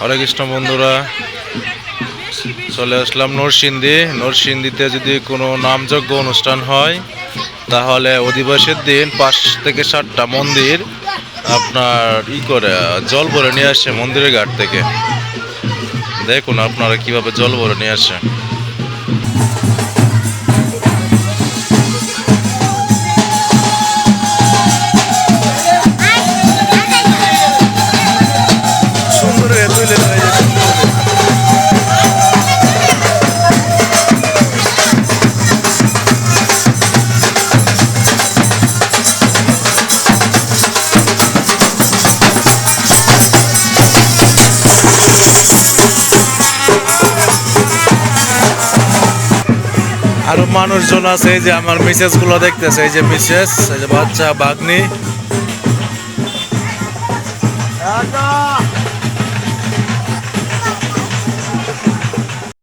হরে কৃষ্ণ বন্ধুরা, চলে আসলাম নরসিংদী। নরসিংদীতে যদি কোনো নামযজ্ঞ অনুষ্ঠান হয়, তাহলে অধিবাসীর দিন পাঁচ থেকে সাতটা মন্দির আপনার ই করে, জল ভরে নিয়ে আসে মন্দিরের ঘাট থেকে। দেখুন আপনারা কীভাবে জল ভরে নিয়ে আসে আরও মানুষজন আছে যে আমার মিসেসগুলো দেখতেছে, এই যে মিসেস, এই যে বাচ্চা বাগনি